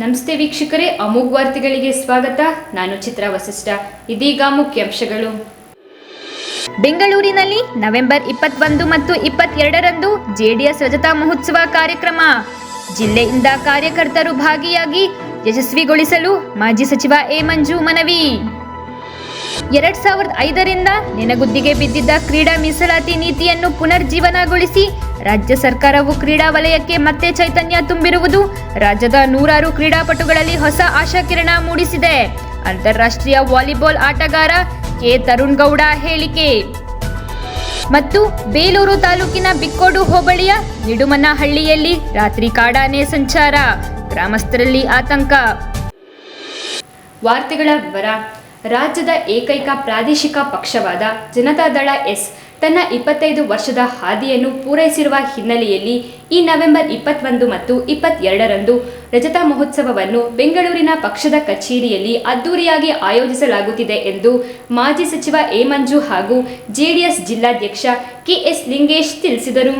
ನಮಸ್ತೆ ವೀಕ್ಷಕರೇ, ಅಮೋಘ್ ವಾರ್ತೆಗಳಿಗೆ ಸ್ವಾಗತ. ನಾನು ಚಿತ್ರ ವಸಿಷ್ಠ. ಇದೀಗ ಮುಖ್ಯಾಂಶಗಳು. ಬೆಂಗಳೂರಿನಲ್ಲಿ ನವೆಂಬರ್ ಇಪ್ಪತ್ತೊಂದು ಮತ್ತು ಇಪ್ಪತ್ತೆರಡರಂದು ಜೆಡಿಎಸ್ ರಜತಾ ಮಹೋತ್ಸವ ಕಾರ್ಯಕ್ರಮ. ಜಿಲ್ಲೆಯಿಂದ ಕಾರ್ಯಕರ್ತರು ಭಾಗಿಯಾಗಿ ಯಶಸ್ವಿಗೊಳಿಸಲು ಮಾಜಿ ಸಚಿವ ಎ ಮಂಜು ಮನವಿ. ಎರಡ್ ಸಾವಿರದ ಐದರಿಂದ ನೆನಗುದ್ದಿಗೆ ಬಿದ್ದಿದ್ದ ಕ್ರೀಡಾ ಮೀಸಲಾತಿ ನೀತಿಯನ್ನು ಪುನರ್ಜೀವನಗೊಳಿಸಿ ರಾಜ್ಯ ಸರ್ಕಾರವು ಕ್ರೀಡಾ ವಲಯಕ್ಕೆ ಮತ್ತೆ ಚೈತನ್ಯ ತುಂಬಿರುವುದು. ರಾಜ್ಯದ ನೂರಾರು ಕ್ರೀಡಾಪಟುಗಳಲ್ಲಿ ಹೊಸ ಆಶಾಕಿರಣ ಮೂಡಿಸಿದೆ. ಅಂತಾರಾಷ್ಟ್ರೀಯ ವಾಲಿಬಾಲ್ ಆಟಗಾರ ಕೆ. ತರುಣ್ ಗೌಡ ಹೇಳಿಕೆ. ಮತ್ತು ಬೇಲೂರು ತಾಲೂಕಿನ ಬಿಕ್ಕೋಡು ಹೋಬಳಿಯ ನಿಡುಮನಹಳ್ಳಿಯಲ್ಲಿ ರಾತ್ರಿ ಕಾಡಾನೆ ಸಂಚಾರ. ಗ್ರಾಮಸ್ಥರಲ್ಲಿ ಆತಂಕ. ವಾರ್ತೆಗಳ ವಿವರ. ರಾಜ್ಯದ ಏಕೈಕ ಪ್ರಾದೇಶಿಕ ಪಕ್ಷವಾದ ಜನತಾದಳ ಎಸ್. ತನ್ನ ಇಪ್ಪತ್ತೈದು ವರ್ಷದ ಹಾದಿಯನ್ನು ಪೂರೈಸಿರುವ ಹಿನ್ನೆಲೆಯಲ್ಲಿ ಈ ನವೆಂಬರ್ ಇಪ್ಪತ್ತೊಂದು ಮತ್ತು ಇಪ್ಪತ್ತೆರಡರಂದು ರಜತ ಮಹೋತ್ಸವವನ್ನು ಬೆಂಗಳೂರಿನ ಪಕ್ಷದ ಕಚೇರಿಯಲ್ಲಿ ಅದ್ದೂರಿಯಾಗಿ ಆಯೋಜಿಸಲಾಗುತ್ತಿದೆ ಎಂದು ಮಾಜಿ ಸಚಿವ ಎ ಮಂಜು ಹಾಗೂ ಜೆಡಿಎಸ್ ಜಿಲ್ಲಾಧ್ಯಕ್ಷ ಕೆಎಸ್ ಲಿಂಗೇಶ್ ತಿಳಿಸಿದರು.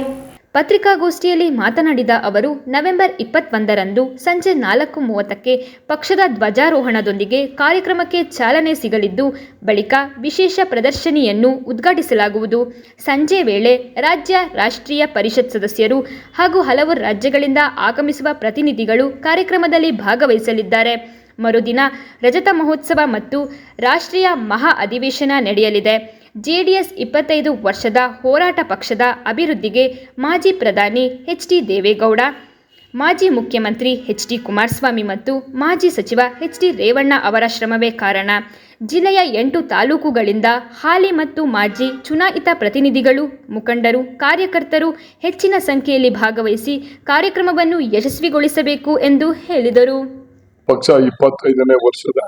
ಪತ್ರಿಕಾಗೋಷ್ಠಿಯಲ್ಲಿ ಮಾತನಾಡಿದ ಅವರು, ನವೆಂಬರ್ ಇಪ್ಪತ್ತೊಂದರಂದು ಸಂಜೆ ನಾಲ್ಕು ಮೂವತ್ತಕ್ಕೆ ಪಕ್ಷದ ಧ್ವಜಾರೋಹಣದೊಂದಿಗೆ ಕಾರ್ಯಕ್ರಮಕ್ಕೆ ಚಾಲನೆ ಸಿಗಲಿದ್ದು, ಬಳಿಕ ವಿಶೇಷ ಪ್ರದರ್ಶನಿಯನ್ನು ಉದ್ಘಾಟಿಸಲಾಗುವುದು. ಸಂಜೆ ವೇಳೆ ರಾಜ್ಯ ರಾಷ್ಟ್ರೀಯ ಪರಿಷತ್ ಸದಸ್ಯರು ಹಾಗೂ ಹಲವು ರಾಜ್ಯಗಳಿಂದ ಆಗಮಿಸುವ ಪ್ರತಿನಿಧಿಗಳು ಕಾರ್ಯಕ್ರಮದಲ್ಲಿ ಭಾಗವಹಿಸಲಿದ್ದಾರೆ. ಮರುದಿನ ರಜತ ಮಹೋತ್ಸವ ಮತ್ತು ರಾಷ್ಟ್ರೀಯ ಮಹಾ ಅಧಿವೇಶನ ನಡೆಯಲಿದೆ. ಜೆಡಿಎಸ್ ಇಪ್ಪತ್ತೈದು ವರ್ಷದ ಹೋರಾಟ ಪಕ್ಷದ ಅಭಿವೃದ್ಧಿಗೆ ಮಾಜಿ ಪ್ರಧಾನಿ ಎಚ್ ಡಿ ದೇವೇಗೌಡ, ಮಾಜಿ ಮುಖ್ಯಮಂತ್ರಿ ಎಚ್ ಡಿ ಕುಮಾರಸ್ವಾಮಿ ಮತ್ತು ಮಾಜಿ ಸಚಿವ ಎಚ್ ಡಿ ರೇವಣ್ಣ ಅವರ ಶ್ರಮವೇ ಕಾರಣ. ಜಿಲ್ಲೆಯ ಎಂಟು ತಾಲೂಕುಗಳಿಂದ ಹಾಲಿ ಮತ್ತು ಮಾಜಿ ಚುನಾಯಿತ ಪ್ರತಿನಿಧಿಗಳು, ಮುಖಂಡರು, ಕಾರ್ಯಕರ್ತರು ಹೆಚ್ಚಿನ ಸಂಖ್ಯೆಯಲ್ಲಿ ಭಾಗವಹಿಸಿ ಕಾರ್ಯಕ್ರಮವನ್ನು ಯಶಸ್ವಿಗೊಳಿಸಬೇಕು ಎಂದು ಹೇಳಿದರು. ಪಕ್ಷ ಇಪ್ಪತ್ತೈದನೇ ವರ್ಷದ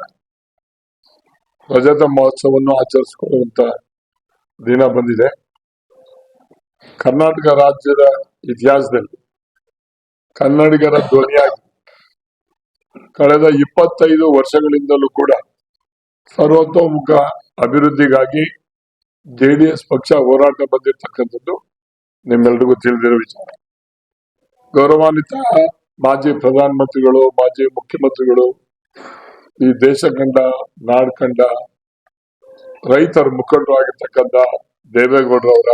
ರಜತ ಮಹೋತ್ಸವವನ್ನು ಆಚರಿಸಿಕೊಳ್ಳುವಂತ ದಿನ ಬಂದಿದೆ. ಕರ್ನಾಟಕ ರಾಜ್ಯದ ಇತಿಹಾಸದಲ್ಲಿ ಕನ್ನಡಿಗರ ಧ್ವನಿಯಾಗಿ ಕಳೆದ ಇಪ್ಪತ್ತೈದು ವರ್ಷಗಳಿಂದಲೂ ಕೂಡ ಸರ್ವತೋಮುಖ ಅಭಿವೃದ್ಧಿಗಾಗಿ ಜೆಡಿಎಸ್ ಪಕ್ಷ ಹೋರಾಟ ಬಂದಿರತಕ್ಕಂಥದ್ದು ನಿಮ್ಮೆಲ್ರಿಗೂ ತಿಳಿದಿರೋ ವಿಚಾರ. ಗೌರವಾನ್ವಿತ ಮಾಜಿ ಪ್ರಧಾನಮಂತ್ರಿಗಳು, ಮಾಜಿ ಮುಖ್ಯಮಂತ್ರಿಗಳು, ಈ ದೇಶ ಕಂಡ, ನಾಡ್ ಕಂಡ ರೈತರ ಮುಖಂಡರು ಆಗಿರ್ತಕ್ಕಂಥ ದೇವೇಗೌಡರವರ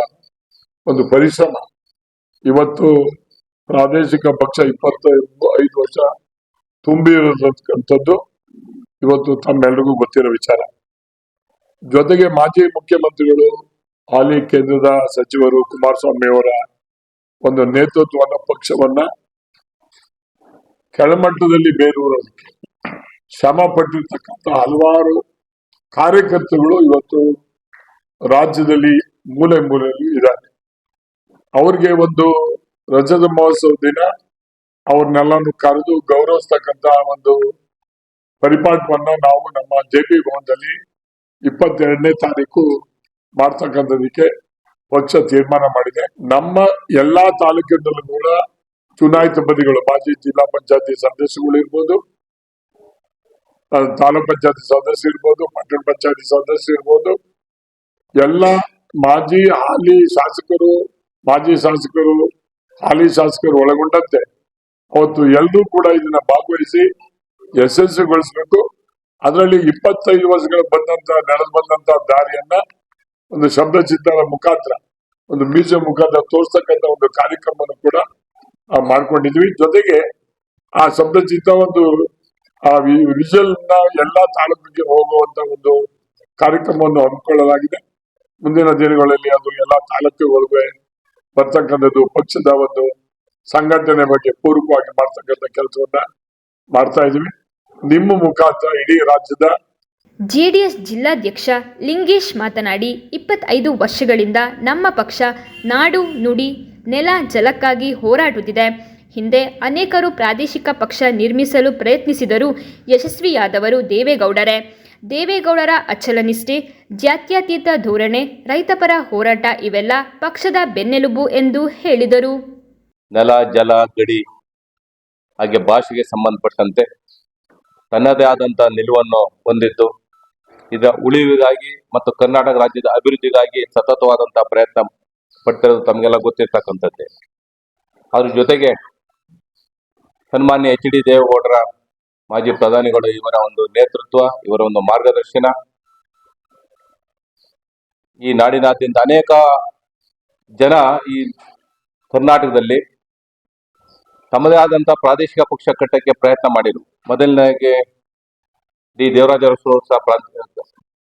ಒಂದು ಪರಿಶ್ರಮ. ಇವತ್ತು ಪ್ರಾದೇಶಿಕ ಪಕ್ಷ ಇಪ್ಪತ್ತೈದು, ಐದು ವರ್ಷ ತುಂಬಿರತಕ್ಕಂಥದ್ದು ಇವತ್ತು ತಮ್ಮೆಲ್ರಿಗೂ ಗೊತ್ತಿರೋ ವಿಚಾರ. ಜೊತೆಗೆ ಮಾಜಿ ಮುಖ್ಯಮಂತ್ರಿಗಳು, ಹಾಲಿ ಕೇಂದ್ರದ ಸಚಿವರು ಕುಮಾರಸ್ವಾಮಿ ಅವರ ಒಂದು ನೇತೃತ್ವವನ್ನು, ಪಕ್ಷವನ್ನ ಕೆಳಮಟ್ಟದಲ್ಲಿ ಬೇರೂರೋದಕ್ಕೆ ಶ್ರಮ ಪಟ್ಟಿರ್ತಕ್ಕಂಥ ಹಲವಾರು ಕಾರ್ಯಕರ್ತರುಗಳು ಇವತ್ತು ರಾಜ್ಯದಲ್ಲಿ ಮೂಲೆ ಮೂಲೆಯಲ್ಲಿ ಇದ್ದಾರೆ. ಅವ್ರಿಗೆ ಒಂದು ರಜದ ಮಹೋತ್ಸವ ದಿನ ಅವ್ರನ್ನೆಲ್ಲನು ಕರೆದು ಗೌರವಿಸ್ತಕ್ಕಂತ ಒಂದು ಪರಿಪಾಠವನ್ನ ನಾವು ನಮ್ಮ ಜೆ ಪಿ ಭವನದಲ್ಲಿ ಇಪ್ಪತ್ತೆರಡನೇ ತಾರೀಕು ಮಾಡ್ತಕ್ಕಂಥದಕ್ಕೆ ಪಕ್ಷ ತೀರ್ಮಾನ ಮಾಡಿದೆ. ನಮ್ಮ ಎಲ್ಲಾ ತಾಲೂಕಿನಲ್ಲೂ ಕೂಡ ಚುನಾಯಿತ ಬದಿಗಳು ಮಾಜಿ ಜಿಲ್ಲಾ ಪಂಚಾಯತಿ ಸದಸ್ಯಗಳು ಇರ್ಬೋದು ತಾಲೂಕ್ ಪಂಚಾಯತಿ ಸದಸ್ಯ ಇರ್ಬೋದು ಪಟ್ಟಣ ಪಂಚಾಯತಿ ಸದಸ್ಯ ಇರ್ಬೋದು. ಎಲ್ಲ ಮಾಜಿ ಹಾಲಿ ಶಾಸಕರು, ಮಾಜಿ ಶಾಸಕರು, ಹಾಲಿ ಶಾಸಕರು ಒಳಗೊಂಡಂತೆ ಅವತ್ತು ಎಲ್ಲರೂ ಕೂಡ ಇದನ್ನ ಭಾಗವಹಿಸಿ ಯಶಸ್ವಿಗೊಳಿಸಬೇಕು. ಅದರಲ್ಲಿ ಇಪ್ಪತ್ತೈದು ವರ್ಷಗಳ ಬಂದಂತ, ನಡೆದು ಬಂದಂತ ದಾರಿಯನ್ನ ಒಂದು ಶಬ್ದ ಚಿತ್ರದ ಮುಖಾಂತರ, ಒಂದು ಮ್ಯೂಸಿಯಂ ಮುಖಾಂತರ ತೋರಿಸ್ತಕ್ಕಂಥ ಒಂದು ಕಾರ್ಯಕ್ರಮವನ್ನು ಕೂಡ ಮಾಡ್ಕೊಂಡಿದ್ವಿ. ಜೊತೆಗೆ ಆ ಶಬ್ದ ಚಿತ್ರ ಒಂದು ಆ ವಿಜುವಲ್ನ ಎಲ್ಲಾ ತಾಲೂಕಿಗೆ ಹೋಗುವಂತ ಒಂದು ಕಾರ್ಯಕ್ರಮವನ್ನು ಹಮ್ಮಿಕೊಳ್ಳಲಾಗಿದೆ. ಮುಂದಿನ ದಿನಗಳಲ್ಲಿ ಅದು ಎಲ್ಲಾ ತಾಲೂಕುಗಳಿಗೆ ಬರ್ತಕ್ಕಂಥದ್ದು ಪಕ್ಷದ ಒಂದು ಸಂಘಟನೆ ಬಗ್ಗೆ ಪೂರ್ವಕವಾಗಿ ಮಾಡ್ತಕ್ಕಂಥ ಕೆಲಸವನ್ನ ಮಾಡ್ತಾ ಇದೀವಿ ನಿಮ್ಮ ಮುಖಾಂತರ ಇಡೀ ರಾಜ್ಯದ ಜೆಡಿಎಸ್ ಜಿಲ್ಲಾಧ್ಯಕ್ಷ ಲಿಂಗೇಶ್ ಮಾತನಾಡಿ, ಇಪ್ಪತ್ತೈದು ವರ್ಷಗಳಿಂದ ನಮ್ಮ ಪಕ್ಷ ನಾಡು ನುಡಿ ನೆಲ ಜಲಕ್ಕಾಗಿ ಹೋರಾಡುತ್ತಿದೆ. ಹಿಂದೆ ಅನೇಕರು ಪ್ರಾದೇಶಿಕ ಪಕ್ಷ ನಿರ್ಮಿಸಲು ಪ್ರಯತ್ನಿಸಿದರೂ ಯಶಸ್ವಿಯಾದವರು ದೇವೇಗೌಡರೇ. ದೇವೇಗೌಡರ ಅಚಲನಿಷ್ಠೆ, ಜಾತ್ಯತೀತ ಧೋರಣೆ ರೈತಪರ ಹೋರಾಟ ಇವೆಲ್ಲ ಪಕ್ಷದ ಬೆನ್ನೆಲುಬು ಎಂದು ಹೇಳಿದರು. ನೆಲ, ಜಲ, ಗಡಿ ಹಾಗೆ ಭಾಷೆಗೆ ಸಂಬಂಧಪಟ್ಟಂತೆ ತನ್ನದೇ ಆದಂತ ನಿಲುವನ್ನು ಹೊಂದಿದ್ದು ಇದರ ಉಳಿವಿಗಾಗಿ ಮತ್ತು ಕರ್ನಾಟಕ ರಾಜ್ಯದ ಅಭಿವೃದ್ಧಿಗಾಗಿ ಸತತವಾದಂತಹ ಪ್ರಯತ್ನ ಪಟ್ಟಿರೋದು ತಮಗೆಲ್ಲ ಗೊತ್ತಿರ್ತಕ್ಕಂಥದ್ದೇ. ಅದ್ರ ಜೊತೆಗೆ ಸನ್ಮಾನ್ಯ ಎಚ್ ಡಿ ದೇವೇಗೌಡರ ಮಾಜಿ ಪ್ರಧಾನಿಗಳು ಇವರ ಒಂದು ನೇತೃತ್ವ, ಇವರ ಒಂದು ಮಾರ್ಗದರ್ಶನ. ಈ ನಾಡಿನಾದ್ಯಂತ ಅನೇಕ ಜನ ಈ ಕರ್ನಾಟಕದಲ್ಲಿ ತಮ್ಮದೇ ಆದಂತಹ ಪ್ರಾದೇಶಿಕ ಪಕ್ಷ ಕಟ್ಟಕ್ಕೆ ಪ್ರಯತ್ನ ಮಾಡಿದ್ರು ಮೊದಲನೇ ಡಿ ದೇವರಾಜ ಸಹ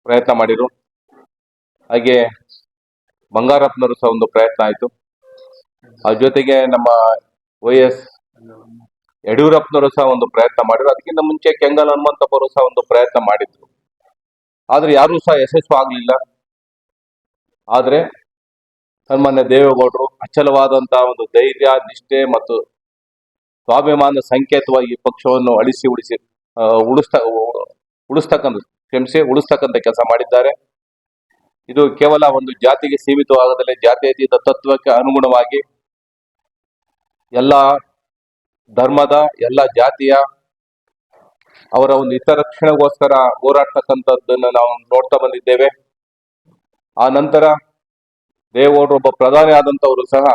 ಪ್ರಯತ್ನ ಮಾಡಿದ್ರು ಹಾಗೆ ಬಂಗಾರಪ್ಪನವರು ಸಹ ಒಂದು ಪ್ರಯತ್ನ ಆಯಿತು. ಅದ್ರ ಜೊತೆಗೆ ನಮ್ಮ ವೈ ಎಸ್ ಯಡಿಯೂರಪ್ಪನವರು ಸಹ ಒಂದು ಪ್ರಯತ್ನ ಮಾಡಿದ್ರು. ಅದಕ್ಕಿಂತ ಮುಂಚೆ ಕೆಂಗಲ್ ಹನುಮಂತಪ್ಪರು ಸಹ ಒಂದು ಪ್ರಯತ್ನ ಮಾಡಿದ್ರು. ಆದ್ರೆ ಯಾರು ಸಹ ಯಶಸ್ವಿ ಆಗ್ಲಿಲ್ಲ. ಆದ್ರೆ ಸನ್ಮಾನ್ಯ ದೇವೇಗೌಡರು ಅಚಲವಾದಂತಹ ಒಂದು ಧೈರ್ಯ, ನಿಷ್ಠೆ ಮತ್ತು ಸ್ವಾಭಿಮಾನ ಸಂಕೇತವಾಗಿ ಈ ಪಕ್ಷವನ್ನು ಅಳಿಸಿ ಉಳಿಸಿ ಉಳಿಸ್ತ, ಉಳಿಸ್ತಕ್ಕಂಥ ಕ್ಷಮಿಸಿ ಉಳಿಸ್ತಕ್ಕಂಥ ಕೆಲಸ ಮಾಡಿದ್ದಾರೆ. ಇದು ಕೇವಲ ಒಂದು ಜಾತಿಗೆ ಸೀಮಿತವಾಗದಲ್ಲೇ ಜಾತ್ಯತೀತ ತತ್ವಕ್ಕೆ ಅನುಗುಣವಾಗಿ ಎಲ್ಲ ಧರ್ಮದ ಎಲ್ಲ ಜಾತಿಯ ಅವರ ಒಂದು ಹಿತರಕ್ಷಣೆಗೋಸ್ಕರ ಹೋರಾಡ್ತಕ್ಕಂಥದ್ದನ್ನ ನಾವು ನೋಡ್ತಾ ಬಂದಿದ್ದೇವೆ. ಆ ನಂತರ ದೇವರು ಒಬ್ಬ ಪ್ರಧಾನಿ ಆದಂತವರು ಸಹ,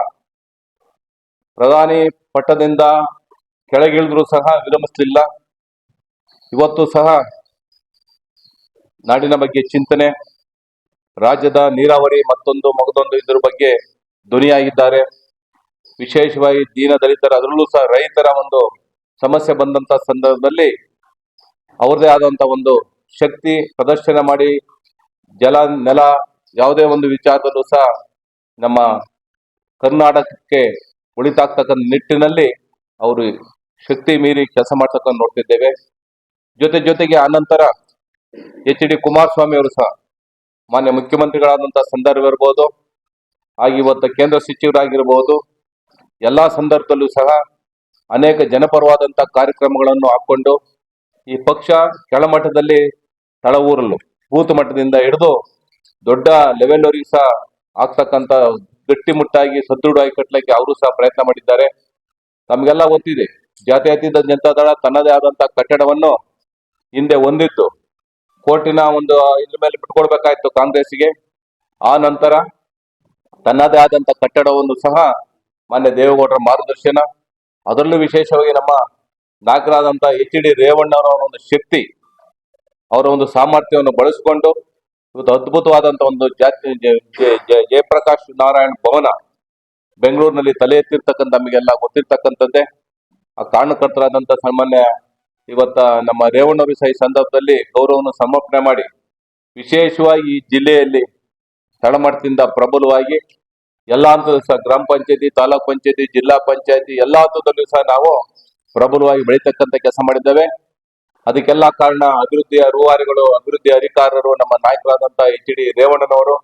ಪ್ರಧಾನಿ ಪಟ್ಟದಿಂದ ಕೆಳಗಿಳಿದ್ರು ಸಹ ವಿರಮಿಸಲಿಲ್ಲ. ಇವತ್ತು ಸಹ ನಾಡಿನ ಬಗ್ಗೆ ಚಿಂತನೆ, ರಾಜ್ಯದ ನೀರಾವರಿ ಮತ್ತೊಂದು ಮಗದೊಂದು ಇದ್ರ ಬಗ್ಗೆ ಧ್ವನಿಯಾಗಿದ್ದಾರೆ. ವಿಶೇಷವಾಗಿ ದೀನ ದಲಿತರ ಅದರಲ್ಲೂ ಸಹ ರೈತರ ಒಂದು ಸಮಸ್ಯೆ ಬಂದಂತ ಸಂದರ್ಭದಲ್ಲಿ ಅವರದೇ ಆದಂತ ಒಂದು ಶಕ್ತಿ ಪ್ರದರ್ಶನ ಮಾಡಿ, ಜಲ, ನೆಲ ಯಾವುದೇ ಒಂದು ವಿಚಾರದಲ್ಲೂ ಸಹ ನಮ್ಮ ಕರ್ನಾಟಕಕ್ಕೆ ಉಳಿತಾಗ್ತಕ್ಕಂಥ ನಿಟ್ಟಿನಲ್ಲಿ ಅವರು ಶಕ್ತಿ ಮೀರಿ ಕೆಲಸ ಮಾಡ್ತಕ್ಕಂಥ ನೋಡ್ತಿದ್ದೇವೆ. ಜೊತೆ ಜೊತೆಗೆ ಆನಂತರ ಎಚ್ ಡಿ ಕುಮಾರಸ್ವಾಮಿ ಅವರು ಸಹ ಮಾನ್ಯ ಮುಖ್ಯಮಂತ್ರಿಗಳಾದಂತಹ ಸಂದರ್ಭ ಇರ್ಬೋದು, ಹಾಗೆ ಇವತ್ತು ಕೇಂದ್ರ ಸಚಿವರಾಗಿರ್ಬೋದು ಎಲ್ಲಾ ಸಂದರ್ಭದಲ್ಲೂ ಸಹ ಅನೇಕ ಜನಪರವಾದಂತ ಕಾರ್ಯಕ್ರಮಗಳನ್ನು ಹಾಕ್ಕೊಂಡು ಈ ಪಕ್ಷ ಕೆಳಮಟ್ಟದಲ್ಲಿ ತಳವೂರಲು, ಬೂತ್ ಮಟ್ಟದಿಂದ ಹಿಡಿದು ದೊಡ್ಡ ಲೆವೆಲ್ ವರೆಗೂ ಸಹ ಆಗ್ತಕ್ಕಂತ ಗಟ್ಟಿಮುಟ್ಟಾಗಿ ಸದೃಢವಾಗಿ ಕಟ್ಟಲಿಕ್ಕೆ ಅವರು ಸಹ ಪ್ರಯತ್ನ ಮಾಡಿದ್ದಾರೆ. ತಮಗೆಲ್ಲ ಗೊತ್ತಿದೆ, ಜಾತ್ಯತೀತ ಜನತಾದಳ ತನ್ನದೇ ಆದಂತಹ ಕಟ್ಟಡವನ್ನು ಹಿಂದೆ ಹೊಂದಿತ್ತು. ಕೋರ್ಟಿನ ಒಂದು ಇದ್ರ ಮೇಲೆ ಬಿಟ್ಕೊಡ್ಬೇಕಾಯ್ತು ಕಾಂಗ್ರೆಸ್ಗೆ ಆ ನಂತರ ತನ್ನದೇ ಆದಂತ ಕಟ್ಟಡವನ್ನು ಸಹ ಮಾನ್ಯ ದೇವೇಗೌಡರ ಮಾರ್ಗದರ್ಶನ. ಅದರಲ್ಲೂ ವಿಶೇಷವಾಗಿ ನಮ್ಮ ನಾಯಕರಾದಂಥ ಎಚ್ ಡಿ ರೇವಣ್ಣವರ ಒಂದು ಶಕ್ತಿ, ಅವರ ಒಂದು ಸಾಮರ್ಥ್ಯವನ್ನು ಬಳಸಿಕೊಂಡು ಇವತ್ತು ಅದ್ಭುತವಾದಂಥ ಒಂದು ಜಾತಿ ಜಯಪ್ರಕಾಶ್ ನಾರಾಯಣ್ ಭವನ ಬೆಂಗಳೂರಿನಲ್ಲಿ ತಲೆ ಎತ್ತಿರ್ತಕ್ಕಂಥ ನಮಗೆಲ್ಲ ಗೊತ್ತಿರ್ತಕ್ಕಂಥದ್ದೇ. ಆ ಕಾರಣಕರ್ತರಾದಂಥ ಸಾಮಾನ್ಯ ಇವತ್ತ ನಮ್ಮ ರೇವಣ್ಣವರು ಸಹ ಈ ಸಂದರ್ಭದಲ್ಲಿ ಗೌರವವನ್ನು ಸಮರ್ಪಣೆ ಮಾಡಿ, ವಿಶೇಷವಾಗಿ ಈ ಜಿಲ್ಲೆಯಲ್ಲಿ ತಳಮಟ್ಟದಿಂದ ಪ್ರಬಲವಾಗಿ ಎಲ್ಲಾ ಹಂತದ ಸಹ ಗ್ರಾಮ ಪಂಚಾಯತಿ, ತಾಲೂಕ್ ಪಂಚಾಯತಿ, ಜಿಲ್ಲಾ ಪಂಚಾಯತಿ, ಎಲ್ಲ ಹಂತದಲ್ಲೂ ಸಹ ನಾವು ಪ್ರಬಲವಾಗಿ ಬೆಳೀತಕ್ಕಂಥ ಕೆಲಸ ಮಾಡಿದ್ದೇವೆ. ಅದಕ್ಕೆಲ್ಲ ಕಾರಣ ಅಭಿವೃದ್ಧಿಯ ರೂವಾರಿಗಳು, ಅಭಿವೃದ್ಧಿ ಅಧಿಕಾರರು, ನಮ್ಮ ನಾಯಕರಾದಂತ ಎಚ್ ಡಿ ರೇವಣ್ಣನವರು,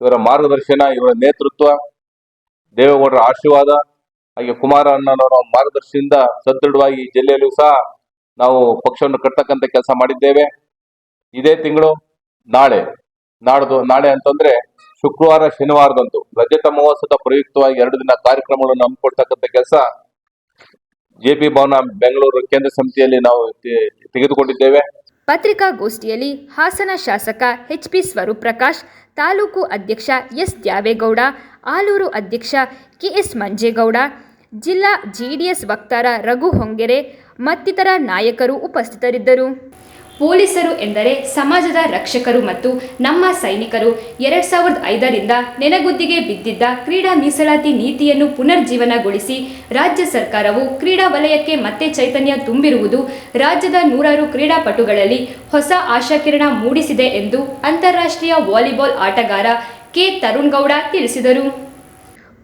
ಇವರ ಮಾರ್ಗದರ್ಶನ, ಇವರ ನೇತೃತ್ವ, ದೇವೇಗೌಡರ ಆಶೀರ್ವಾದ, ಹಾಗೆ ಕುಮಾರ ಅಣ್ಣನವರ ಮಾರ್ಗದರ್ಶನದಿಂದ ಸದೃಢವಾಗಿ ಜಿಲ್ಲೆಯಲ್ಲೂ ಸಹ ನಾವು ಪಕ್ಷವನ್ನು ಕಟ್ಟತಕ್ಕಂಥ ಕೆಲಸ ಮಾಡಿದ್ದೇವೆ. ಇದೇ ತಿಂಗಳು ನಾಳೆ, ನಾಡ್ದು, ನಾಳೆ ಅಂತಂದ್ರೆ ಶುಕ್ರವಾರ, ಶನಿವಾರದಂದು ರಜತ ಮಹೋತ್ಸವದ ಪ್ರಯುಕ್ತವಾಗಿ ಎರಡು ದಿನ ಕಾರ್ಯಕ್ರಮಗಳನ್ನು ಹಮ್ಮಿಕೊಡ್ತಕ್ಕಂಥ ಕೆಲಸ ಜೆ ಪಿ ಭವನ, ಬೆಂಗಳೂರು ಕೇಂದ್ರ ಸಮಿತಿಯಲ್ಲಿ ನಾವು ತೆಗೆದುಕೊಂಡಿದ್ದೇವೆ. ಪತ್ರಿಕಾಗೋಷ್ಠಿಯಲ್ಲಿ ಹಾಸನ ಶಾಸಕ ಎಚ್ ಪಿ ಸ್ವರೂಪ್ ಪ್ರಕಾಶ್ ತಾಲೂಕು ಅಧ್ಯಕ್ಷ ಎಸ್ ದ್ಯಾವೇಗೌಡ, ಆಲೂರು ಅಧ್ಯಕ್ಷ ಕೆ ಎಸ್ ಮಂಜೇಗೌಡ, ಜಿಲ್ಲಾ ಜೆಡಿಎಸ್ ವಕ್ತಾರ ರಘು ಹೊಂಗೆರೆ ಮತ್ತಿತರ ನಾಯಕರು ಉಪಸ್ಥಿತರಿದ್ದರು. ಪೊಲೀಸರು ಎಂದರೆ ಸಮಾಜದ ರಕ್ಷಕರು ಮತ್ತು ನಮ್ಮ ಸೈನಿಕರು. ಎರಡ್ ಸಾವಿರದ ಐದರಿಂದ ನೆನಗುದ್ದಿಗೆ ಬಿದ್ದಿದ್ದ ಕ್ರೀಡಾ ಮೀಸಲಾತಿ ನೀತಿಯನ್ನು ಪುನರ್ಜೀವನಗೊಳಿಸಿ ರಾಜ್ಯ ಸರ್ಕಾರವು ಕ್ರೀಡಾ ವಲಯಕ್ಕೆ ಮತ್ತೆ ಚೈತನ್ಯ ತುಂಬಿರುವುದು ರಾಜ್ಯದ ನೂರಾರು ಕ್ರೀಡಾಪಟುಗಳಲ್ಲಿ ಹೊಸ ಆಶಾಕಿರಣ ಮೂಡಿಸಿದೆ ಎಂದು ಅಂತಾರಾಷ್ಟ್ರೀಯ ವಾಲಿಬಾಲ್ ಆಟಗಾರ ಕೆ. ತರುಣ್ ಗೌಡ ತಿಳಿಸಿದರು.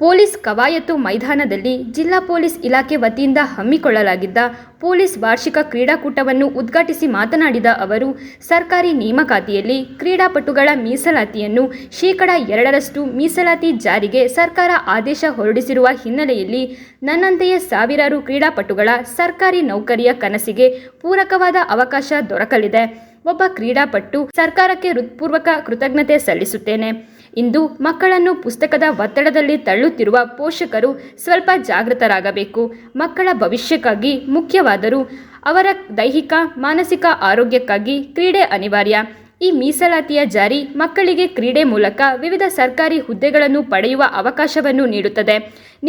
ಪೊಲೀಸ್ ಕವಾಯತು ಮೈದಾನದಲ್ಲಿ ಜಿಲ್ಲಾ ಪೊಲೀಸ್ ಇಲಾಖೆ ವತಿಯಿಂದ ಹಮ್ಮಿಕೊಳ್ಳಲಾಗಿದ್ದ ಪೊಲೀಸ್ ವಾರ್ಷಿಕ ಕ್ರೀಡಾಕೂಟವನ್ನು ಉದ್ಘಾಟಿಸಿ ಮಾತನಾಡಿದ ಅವರು, ಸರ್ಕಾರಿ ನೇಮಕಾತಿಯಲ್ಲಿ ಕ್ರೀಡಾಪಟುಗಳ ಮೀಸಲಾತಿಯನ್ನು ಶೇಕಡ ಎರಡರಷ್ಟು ಮೀಸಲಾತಿ ಜಾರಿಗೆ ಸರ್ಕಾರ ಆದೇಶ ಹೊರಡಿಸಿರುವ ಹಿನ್ನೆಲೆಯಲ್ಲಿ ನನ್ನಂತೆಯೇ ಸಾವಿರಾರು ಕ್ರೀಡಾಪಟುಗಳ ಸರ್ಕಾರಿ ನೌಕರಿಯ ಕನಸಿಗೆ ಪೂರಕವಾದ ಅವಕಾಶ ದೊರಕಲಿದೆ. ಒಬ್ಬ ಕ್ರೀಡಾಪಟು ಸರ್ಕಾರಕ್ಕೆ ಹೃತ್ಪೂರ್ವಕ ಕೃತಜ್ಞತೆ ಸಲ್ಲಿಸುತ್ತೇನೆ. ಇಂದು ಮಕ್ಕಳನ್ನು ಪುಸ್ತಕದ ಒತ್ತಡದಲ್ಲಿ ತಳ್ಳುತ್ತಿರುವ ಪೋಷಕರು ಸ್ವಲ್ಪ ಜಾಗೃತರಾಗಬೇಕು. ಮಕ್ಕಳ ಭವಿಷ್ಯಕ್ಕಾಗಿ ಮುಖ್ಯವಾದರೂ ಅವರ ದೈಹಿಕ, ಮಾನಸಿಕ ಆರೋಗ್ಯಕ್ಕಾಗಿ ಕ್ರೀಡೆ ಅನಿವಾರ್ಯ. ಈ ಮೀಸಲಾತಿಯ ಜಾರಿ ಮಕ್ಕಳಿಗೆ ಕ್ರೀಡೆ ಮೂಲಕ ವಿವಿಧ ಸರ್ಕಾರಿ ಹುದ್ದೆಗಳನ್ನು ಪಡೆಯುವ ಅವಕಾಶವನ್ನು ನೀಡುತ್ತದೆ.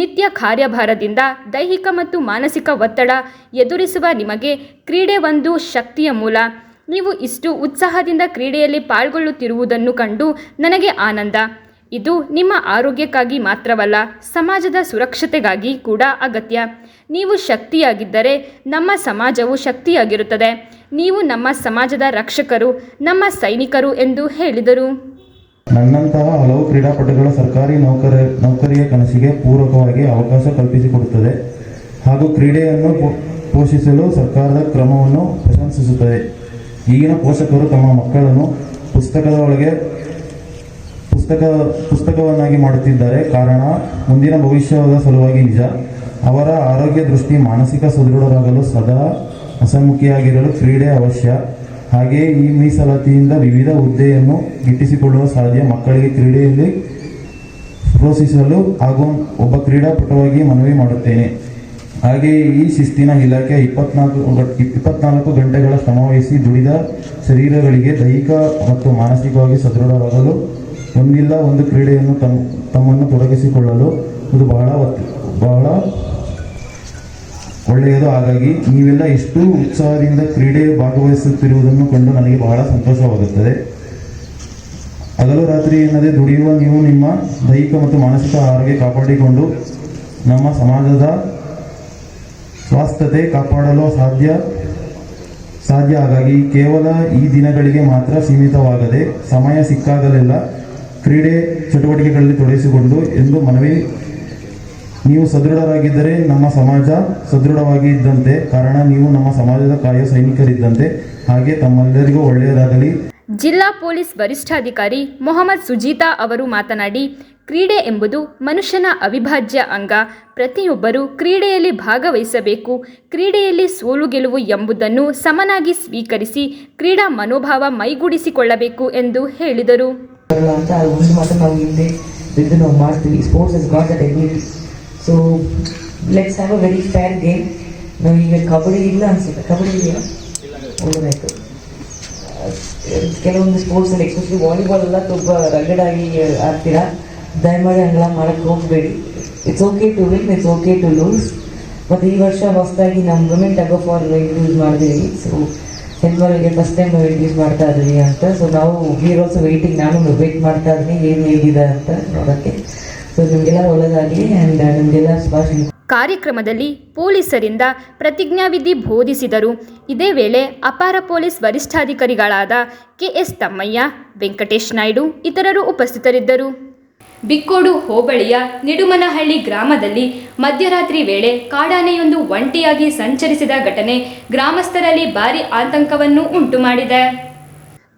ನಿತ್ಯ ಕಾರ್ಯಭಾರದಿಂದ ದೈಹಿಕ ಮತ್ತು ಮಾನಸಿಕ ಒತ್ತಡ ಎದುರಿಸುವ ನಿಮಗೆ ಕ್ರೀಡೆ ಒಂದು ಶಕ್ತಿಯ ಮೂಲ. ನೀವು ಇಷ್ಟು ಉತ್ಸಾಹದಿಂದ ಕ್ರೀಡೆಯಲ್ಲಿ ಪಾಲ್ಗೊಳ್ಳುತ್ತಿರುವುದನ್ನು ಕಂಡು ನನಗೆ ಆನಂದ. ಇದು ನಿಮ್ಮ ಆರೋಗ್ಯಕ್ಕಾಗಿ ಮಾತ್ರವಲ್ಲ, ಸಮಾಜದ ಸುರಕ್ಷತೆಗಾಗಿ ಕೂಡ ಅಗತ್ಯ. ನೀವು ಶಕ್ತಿಯಾಗಿದ್ದರೆ ನಮ್ಮ ಸಮಾಜವು ಶಕ್ತಿಯಾಗಿರುತ್ತದೆ. ನೀವು ನಮ್ಮ ಸಮಾಜದ ರಕ್ಷಕರು, ನಮ್ಮ ಸೈನಿಕರು ಎಂದು ಹೇಳಿದರು. ನನ್ನಂತಹ ಹಲವು ಕ್ರೀಡಾಪಟುಗಳ ಸರ್ಕಾರಿ ನೌಕರ ನೌಕರಿಯ ಕನಸಿಗೆ ಪೂರಕವಾಗಿ ಅವಕಾಶ ಕಲ್ಪಿಸಿಕೊಡುತ್ತದೆ ಹಾಗೂ ಕ್ರೀಡೆಯನ್ನು ಪೋಷಿಸಲು ಸರ್ಕಾರದ ಕ್ರಮವನ್ನು ಪ್ರಶಂಸಿಸುತ್ತದೆ. ಈಗಿನ ಪೋಷಕರು ತಮ್ಮ ಮಕ್ಕಳನ್ನು ಪುಸ್ತಕದ ಒಳಗೆ ಪುಸ್ತಕ, ಪುಸ್ತಕವನ್ನಾಗಿ ಮಾಡುತ್ತಿದ್ದಾರೆ. ಕಾರಣ, ಮುಂದಿನ ಭವಿಷ್ಯದ ಸಲುವಾಗಿ ನಿಜ. ಅವರ ಆರೋಗ್ಯ ದೃಷ್ಟಿ ಮಾನಸಿಕ ಸದೃಢರಾಗಲು ಸದಾ ಅಸಮುಖಿಯಾಗಿರಲು ಕ್ರೀಡೆ ಅವಶ್ಯ. ಹಾಗೆಯೇ ಈ ಮೀಸಲಾತಿಯಿಂದ ವಿವಿಧ ಹುದ್ದೆಯನ್ನು ಗಿಟ್ಟಿಸಿಕೊಳ್ಳುವ ಸಾಧ್ಯ ಮಕ್ಕಳಿಗೆ ಕ್ರೀಡೆಯಲ್ಲಿ ಪ್ರೋತ್ಸಾಹಿಸಲು ಹಾಗೂ ಒಬ್ಬ ಕ್ರೀಡಾಪಟುವಾಗಿ ಮನವಿ ಮಾಡುತ್ತೇನೆ. ಹಾಗೆಯೇ ಈ ಶಿಸ್ತಿನ ಇಲಾಖೆ ಇಪ್ಪತ್ನಾಲ್ಕು ಇಪ್ಪತ್ನಾಲ್ಕು ಗಂಟೆಗಳ ಶ್ರಮವಹಿಸಿ ದುಡಿದ ಶರೀರಗಳಿಗೆ ದೈಹಿಕ ಮತ್ತು ಮಾನಸಿಕವಾಗಿ ಸದೃಢವಾಗಲು ಒಂದಿಲ್ಲ ಒಂದು ಕ್ರೀಡೆಯನ್ನು ತಮ್ಮ ತಮ್ಮನ್ನು ತೊಡಗಿಸಿಕೊಳ್ಳಲು ಇದು ಬಹಳ ಬಹಳ ಒಳ್ಳೆಯದು. ಹಾಗಾಗಿ ನೀವೆಲ್ಲ ಎಷ್ಟು ಉತ್ಸಾಹದಿಂದ ಕ್ರೀಡೆ ಭಾಗವಹಿಸುತ್ತಿರುವುದನ್ನು ಕಂಡು ನನಗೆ ಬಹಳ ಸಂತೋಷವಾಗುತ್ತದೆ. ಹಗಲು ರಾತ್ರಿ ಎನ್ನದೇ ದುಡಿಯುವ ನೀವು ನಿಮ್ಮ ದೈಹಿಕ ಮತ್ತು ಮಾನಸಿಕ ಆರೋಗ್ಯ ಕಾಪಾಡಿಕೊಂಡು ನಮ್ಮ ಸಮಾಜದ ಸ್ವಾಸ್ಥ್ಯತೆ ಕಾಪಾಡಲು ಸಾಧ್ಯ ಸಾಧ್ಯ. ಹಾಗಾಗಿ ಕೇವಲ ಈ ದಿನಗಳಿಗೆ ಮಾತ್ರ ಸೀಮಿತವಾಗದೆ ಸಮಯ ಸಿಕ್ಕಾಗಲೆಲ್ಲ. ಕ್ರೀಡೆ ಚಟುವಟಿಕೆಗಳಲ್ಲಿ ತೊಡಗಿಸಿಕೊಂಡು ಎಂದು ಮನವಿ. ನೀವು ಸದೃಢರಾಗಿದ್ದರೆ ನಮ್ಮ ಸಮಾಜ ಸದೃಢವಾಗಿ ಇದ್ದಂತೆ. ಕಾರಣ, ನೀವು ನಮ್ಮ ಸಮಾಜದ ಕಾಯ ಸೈನಿಕರಿದ್ದಂತೆ. ಹಾಗೆ ತಮ್ಮೆಲ್ಲರಿಗೂ ಒಳ್ಳೆಯದಾಗಲಿ. ಜಿಲ್ಲಾ ಪೊಲೀಸ್ ವರಿಷ್ಠಾಧಿಕಾರಿ ಮೊಹಮ್ಮದ್ ಸುಜೀತಾ ಅವರು ಮಾತನಾಡಿ ಕ್ರೀಡೆ ಎಂಬುದು ಮನುಷ್ಯನ ಅವಿಭಾಜ್ಯ ಅಂಗ. ಪ್ರತಿಯೊಬ್ಬರೂ ಕ್ರೀಡೆಯಲ್ಲಿ ಭಾಗವಹಿಸಬೇಕು. ಕ್ರೀಡೆಯಲ್ಲಿ ಸೋಲು ಗೆಲುವು ಎಂಬುದನ್ನು ಸಮನಾಗಿ ಸ್ವೀಕರಿಸಿ ಕ್ರೀಡಾ ಮನೋಭಾವ ಮೈಗೂಡಿಸಿಕೊಳ್ಳಬೇಕು ಎಂದು ಹೇಳಿದರು. ವಾಲಿಬಾಲ್ ಎಲ್ಲ ತುಂಬ ರಗಡ್ ಆಗಿ ಆಡ್ತೀರಾ? ದಯಮಾಡಿ ಹಂಗೆಲ್ಲ ಮಾಡಕ್ಕೆ ಹೋಗಬೇಡಿ. It's okay to win it's okay to lose ಮತ್ತು ಈ ವರ್ಷ ಹೊಸದಾಗಿ ನಮ್ಮ women tug of weight use ಮಾಡಿದ್ದೀವಿ ಸೊ ಹೆಣ್ಮಗಳಿಗೆ ಫಸ್ಟ್ ಟೈಮ್ ನಾವು ಯೂಸ್ ಮಾಡ್ತಾ ಇದ್ದೀವಿ ಅಂತ. ಸೊ ನಾವು ಹೀರೋಸ್ ವೈಟಿಂಗ್ ನಾನು ವೇಟ್ ಮಾಡ್ತಾ ಇದ್ದೀನಿ ಏನು ಹೇಗಿದೆ ಅಂತ ನೋಡೋಕ್ಕೆ ಸೊ ನಿಮಗೆಲ್ಲ ಒಳ್ಳೆಯದಾಗಲಿ ಆ್ಯಂಡ್ ನಿಮಗೆಲ್ಲ ಶುಭಾಶಯ. ಕಾರ್ಯಕ್ರಮದಲ್ಲಿ ಪೊಲೀಸರಿಂದ ಪ್ರತಿಜ್ಞಾವಿಧಿ ಬೋಧಿಸಿದರು. ಇದೇ ವೇಳೆ ಅಪಾರ ಪೊಲೀಸ್ ವರಿಷ್ಠಾಧಿಕಾರಿಗಳಾದ ಕೆಎಸ್ ತಮ್ಮಯ್ಯ, ವೆಂಕಟೇಶ್ ನಾಯ್ಡು, ಇತರರು ಉಪಸ್ಥಿತರಿದ್ದರು. ಬಿಕ್ಕೋಡು ಹೋಬಳಿಯ ನಿಡುಮನಹಳ್ಳಿ ಗ್ರಾಮದಲ್ಲಿ ಮಧ್ಯರಾತ್ರಿ ವೇಳೆ ಕಾಡಾನೆಯೊಂದು ಒಂಟಿಯಾಗಿ ಸಂಚರಿಸಿದ ಘಟನೆ ಗ್ರಾಮಸ್ಥರಲ್ಲಿ ಭಾರಿ ಆತಂಕವನ್ನು ಉಂಟುಮಾಡಿದೆ.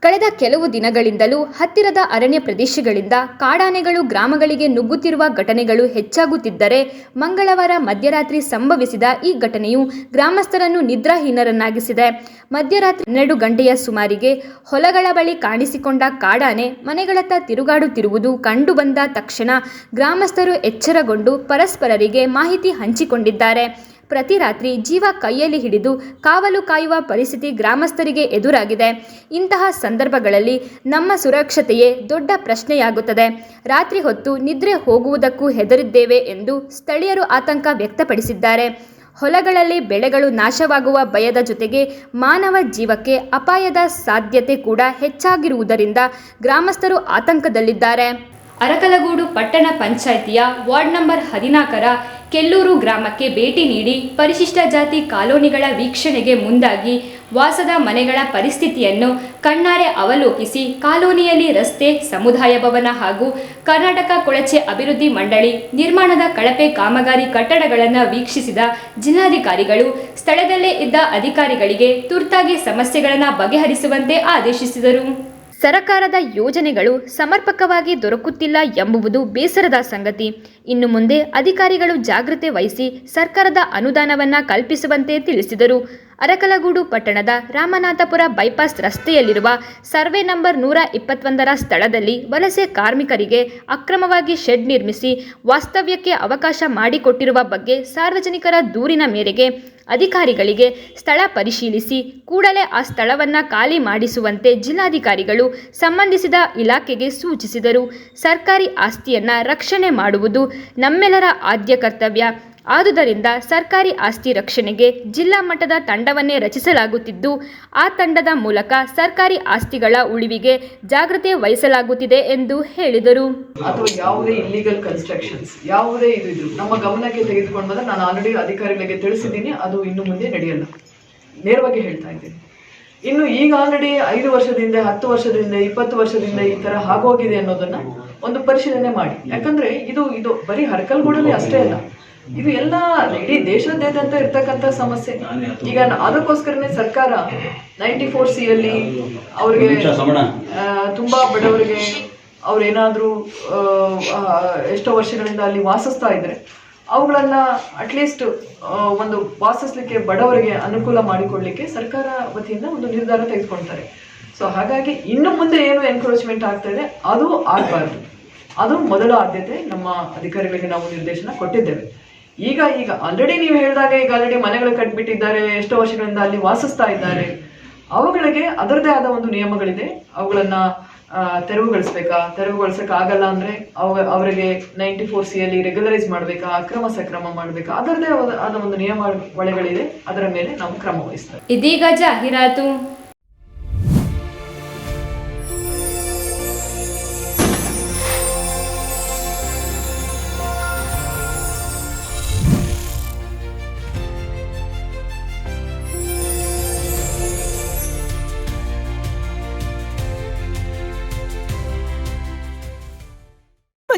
ಕಳೆದ ಕೆಲವು ದಿನಗಳಿಂದಲೂ ಹತ್ತಿರದ ಅರಣ್ಯ ಪ್ರದೇಶಗಳಿಂದ ಕಾಡಾನೆಗಳು ಗ್ರಾಮಗಳಿಗೆ ನುಗ್ಗುತ್ತಿರುವ ಘಟನೆಗಳು ಹೆಚ್ಚಾಗುತ್ತಿದ್ದರೆ ಮಂಗಳವಾರ ಮಧ್ಯರಾತ್ರಿ ಸಂಭವಿಸಿದ ಈ ಘಟನೆಯು ಗ್ರಾಮಸ್ಥರನ್ನು ನಿದ್ರಾಹೀನರನ್ನಾಗಿಸಿದೆ. ಮಧ್ಯರಾತ್ರಿ ಹನ್ನೆರಡು ಗಂಟೆಯ ಸುಮಾರಿಗೆ ಹೊಲಗಳ ಬಳಿ ಕಾಣಿಸಿಕೊಂಡ ಕಾಡಾನೆ ಮನೆಗಳತ್ತ ತಿರುಗಾಡುತ್ತಿರುವುದು ಕಂಡುಬಂದ ತಕ್ಷಣ ಗ್ರಾಮಸ್ಥರು ಎಚ್ಚರಗೊಂಡು ಪರಸ್ಪರರಿಗೆ ಮಾಹಿತಿ ಹಂಚಿಕೊಂಡಿದ್ದಾರೆ. ಪ್ರತಿ ರಾತ್ರಿ ಜೀವ ಕೈಯಲ್ಲಿ ಹಿಡಿದು ಕಾವಲು ಕಾಯುವ ಪರಿಸ್ಥಿತಿ ಗ್ರಾಮಸ್ಥರಿಗೆ ಎದುರಾಗಿದೆ. ಇಂತಹ ಸಂದರ್ಭಗಳಲ್ಲಿ ನಮ್ಮ ಸುರಕ್ಷತೆಯೇ ದೊಡ್ಡ ಪ್ರಶ್ನೆಯಾಗುತ್ತದೆ. ರಾತ್ರಿ ಹೊತ್ತು ನಿದ್ರೆ ಹೋಗುವುದಕ್ಕೂ ಹೆದರಿದ್ದೇವೆ ಎಂದು ಸ್ಥಳೀಯರು ಆತಂಕ ವ್ಯಕ್ತಪಡಿಸಿದ್ದಾರೆ. ಹೊಲಗಳಲ್ಲಿ ಬೆಳೆಗಳು ನಾಶವಾಗುವ ಭಯದ ಜೊತೆಗೆ ಮಾನವ ಜೀವಕ್ಕೆ ಅಪಾಯದ ಸಾಧ್ಯತೆ ಕೂಡ ಹೆಚ್ಚಾಗಿರುವುದರಿಂದ ಗ್ರಾಮಸ್ಥರು ಆತಂಕದಲ್ಲಿದ್ದಾರೆ. ಅರಕಲಗೂಡು ಪಟ್ಟಣ ಪಂಚಾಯಿತಿಯ ವಾರ್ಡ್ ನಂಬರ್ ಹದಿನಾಲ್ಕರ ಕೆಲ್ಲೂರು ಗ್ರಾಮಕ್ಕೆ ಭೇಟಿ ನೀಡಿ ಪರಿಶಿಷ್ಟ ಜಾತಿ ಕಾಲೋನಿಗಳ ವೀಕ್ಷಣೆಗೆ ಮುಂದಾಗಿ ವಾಸದ ಮನೆಗಳ ಪರಿಸ್ಥಿತಿಯನ್ನು ಕಣ್ಣಾರೆ ಅವಲೋಕಿಸಿ ಕಾಲೋನಿಯಲ್ಲಿ ರಸ್ತೆ, ಸಮುದಾಯ ಭವನ ಹಾಗೂ ಕರ್ನಾಟಕ ಕೊಳಚೆ ಅಭಿವೃದ್ಧಿ ಮಂಡಳಿ, ನಿರ್ಮಾಣದ ಕಳಪೆ ಕಾಮಗಾರಿ ಕಟ್ಟಡಗಳನ್ನು ವೀಕ್ಷಿಸಿದ ಜಿಲ್ಲಾಧಿಕಾರಿಗಳು ಸ್ಥಳದಲ್ಲೇ ಇದ್ದ ಅಧಿಕಾರಿಗಳಿಗೆ ತುರ್ತಾಗಿ ಸಮಸ್ಯೆಗಳನ್ನು ಬಗೆಹರಿಸುವಂತೆ ಆದೇಶಿಸಿದರು. ಸರಕಾರದ ಯೋಜನೆಗಳು ಸಮರ್ಪಕವಾಗಿ ದೊರಕುತ್ತಿಲ್ಲ ಎಂಬುವುದು ಬೇಸರದ ಸಂಗತಿ. ಇನ್ನು ಮುಂದೆ ಅಧಿಕಾರಿಗಳು ಜಾಗೃತೆ ವಹಿಸಿ ಸರ್ಕಾರದ ಅನುದಾನವನ್ನ ಕಲ್ಪಿಸುವಂತೆ ತಿಳಿಸಿದರು. ಅರಕಲಗೂಡು ಪಟ್ಟಣದ ರಾಮನಾಥಪುರ ಬೈಪಾಸ್ ರಸ್ತೆಯಲ್ಲಿರುವ ಸರ್ವೆ ನಂಬರ್ ನೂರ ಇಪ್ಪತ್ತೊಂದರ ಸ್ಥಳದಲ್ಲಿ ವಲಸೆ ಕಾರ್ಮಿಕರಿಗೆ ಅಕ್ರಮವಾಗಿ ಶೆಡ್ ನಿರ್ಮಿಸಿ ವಾಸ್ತವ್ಯಕ್ಕೆ ಅವಕಾಶ ಮಾಡಿಕೊಟ್ಟಿರುವ ಬಗ್ಗೆ ಸಾರ್ವಜನಿಕರ ದೂರಿನ ಮೇರೆಗೆ ಅಧಿಕಾರಿಗಳಿಗೆ ಸ್ಥಳ ಪರಿಶೀಲಿಸಿ ಕೂಡಲೇ ಆ ಸ್ಥಳವನ್ನು ಖಾಲಿ ಮಾಡಿಸುವಂತೆ ಜಿಲ್ಲಾಧಿಕಾರಿಗಳು ಸಂಬಂಧಿಸಿದ ಇಲಾಖೆಗೆ ಸೂಚಿಸಿದರು. ಸರ್ಕಾರಿ ಆಸ್ತಿಯನ್ನು ರಕ್ಷಣೆ ಮಾಡುವುದು ನಮ್ಮೆಲ್ಲರ ಆದ್ಯ ಕರ್ತವ್ಯ. ಆದುದರಿಂದ ಸರ್ಕಾರಿ ಆಸ್ತಿ ರಕ್ಷಣೆಗೆ ಜಿಲ್ಲಾ ಮಟ್ಟದ ತಂಡವನ್ನೇ ರಚಿಸಲಾಗುತ್ತಿದ್ದು, ಆ ತಂಡದ ಮೂಲಕ ಸರ್ಕಾರಿ ಆಸ್ತಿಗಳ ಉಳಿವಿಗೆ ಜಾಗ್ರತೆ ವಹಿಸಲಾಗುತ್ತಿದೆ ಎಂದು ಹೇಳಿದರು. ಅಥವಾ ಯಾವುದೇ ಇಲ್ಲಿಗಲ್ ಕನ್ಸ್ಟ್ರಕ್ಷನ್ಸ್ ಯಾವುದೇ ಇದು ನಮ್ಮ ಗಮನಕ್ಕೆ ತೆಗೆದುಕೊಂಡು ಬಂದ್ರೆ ನಾನು ಆಲ್ರೆಡಿ ಅಧಿಕಾರಿಗಳಿಗೆ ತಿಳಿಸಿದ್ದೀನಿ, ಅದು ಇನ್ನು ಮುಂದೆ ನಡೆಯಲ್ಲ. ನೇರವಾಗಿ ಹೇಳ್ತಾ ಇದ್ದೀನಿ. ಇನ್ನು ಈಗ ಆಲ್ರೆಡಿ ಐದು ವರ್ಷದಿಂದ, ಹತ್ತು ವರ್ಷದಿಂದ, ಇಪ್ಪತ್ತು ವರ್ಷದಿಂದ ಈ ತರ ಆಗೋಗಿದೆ ಅನ್ನೋದನ್ನ ಒಂದು ಪರಿಶೀಲನೆ ಮಾಡಿ. ಯಾಕಂದ್ರೆ ಇದು ಇದು ಬರೀ ಹರಕಲ್ಗೂಡಲ್ಲಿ ಅಷ್ಟೇ ಅಲ್ಲ. ಇದು ಎಲ್ಲ ಇಡೀ ದೇಶಾದ್ಯಂತ ಇರ್ತಕ್ಕಂಥ ಸಮಸ್ಯೆ. ಈಗ ಅದಕ್ಕೋಸ್ಕರನೇ ಸರ್ಕಾರ ನೈಂಟಿ ಫೋರ್ ಸಿ ಅಲ್ಲಿ ಅವ್ರಿಗೆ ತುಂಬಾ ಬಡವರಿಗೆ ಅವ್ರೇನಾದ್ರೂ ಎಷ್ಟೋ ವರ್ಷಗಳಿಂದ ಅಲ್ಲಿ ವಾಸಿಸ್ತಾ ಇದ್ರೆ ಅವುಗಳನ್ನ ಅಟ್ಲೀಸ್ಟ್ ಒಂದು ವಾಸಿಸ್ಲಿಕ್ಕೆ ಬಡವರಿಗೆ ಅನುಕೂಲ ಮಾಡಿಕೊಡ್ಲಿಕ್ಕೆ ಸರ್ಕಾರ ವತಿಯಿಂದ ಒಂದು ನಿರ್ಧಾರ ತೆಗೆದುಕೊಳ್ತಾರೆ. ಸೊ ಹಾಗಾಗಿ ಇನ್ನು ಮುಂದೆ ಏನು ಎನ್ಕ್ರೋಚ್ಮೆಂಟ್ ಆಗ್ತಾ ಇದೆ ಅದು ಆಗಬಾರ್ದು. ಅದು ಮೊದಲ ಆದ್ಯತೆ ನಮ್ಮ ಅಧಿಕಾರಿಗಳಿಗೆ ನಾವು ನಿರ್ದೇಶನ ಕೊಟ್ಟಿದ್ದೇವೆ. ಈಗ ಈಗ ಆಲ್ರೆಡಿ ನೀವು ಹೇಳಿದಾಗ ಈಗ ಆಲ್ರೆಡಿ ಮನೆಗಳು ಕಟ್ಬಿಟ್ಟಿದ್ದಾರೆ, ಎಷ್ಟೋ ವರ್ಷಗಳಿಂದ ಅಲ್ಲಿ ವಾಸಿಸ್ತಾ ಇದ್ದಾರೆ. ಅವುಗಳಿಗೆ ಅದರದೇ ಆದ ಒಂದು ನಿಯಮಗಳಿದೆ. ಅವುಗಳನ್ನ ತೆರವುಗೊಳಿಸ್ಬೇಕಾ? ತೆರವುಗೊಳಿಸಕ್ ಆಗಲ್ಲ ಅಂದ್ರೆ ಅವ, ಅವರಿಗೆ ನೈಂಟಿ ಫೋರ್ ಸಿ ಅಲ್ಲಿ ರೆಗ್ಯುಲರೈಸ್ ಮಾಡ್ಬೇಕಾ? ಅಕ್ರಮ ಸಕ್ರಮ ಮಾಡ್ಬೇಕಾ? ಅದರದೇ ಆದ ಆದ ಒಂದು ನಿಯಮಾವಳಿಗಳಿದೆ. ಅದರ ಮೇಲೆ ನಾವು ಕ್ರಮ ವಹಿಸ್ತೇವೆ ಇದೀಗ ಜಾಹೀರಾತು.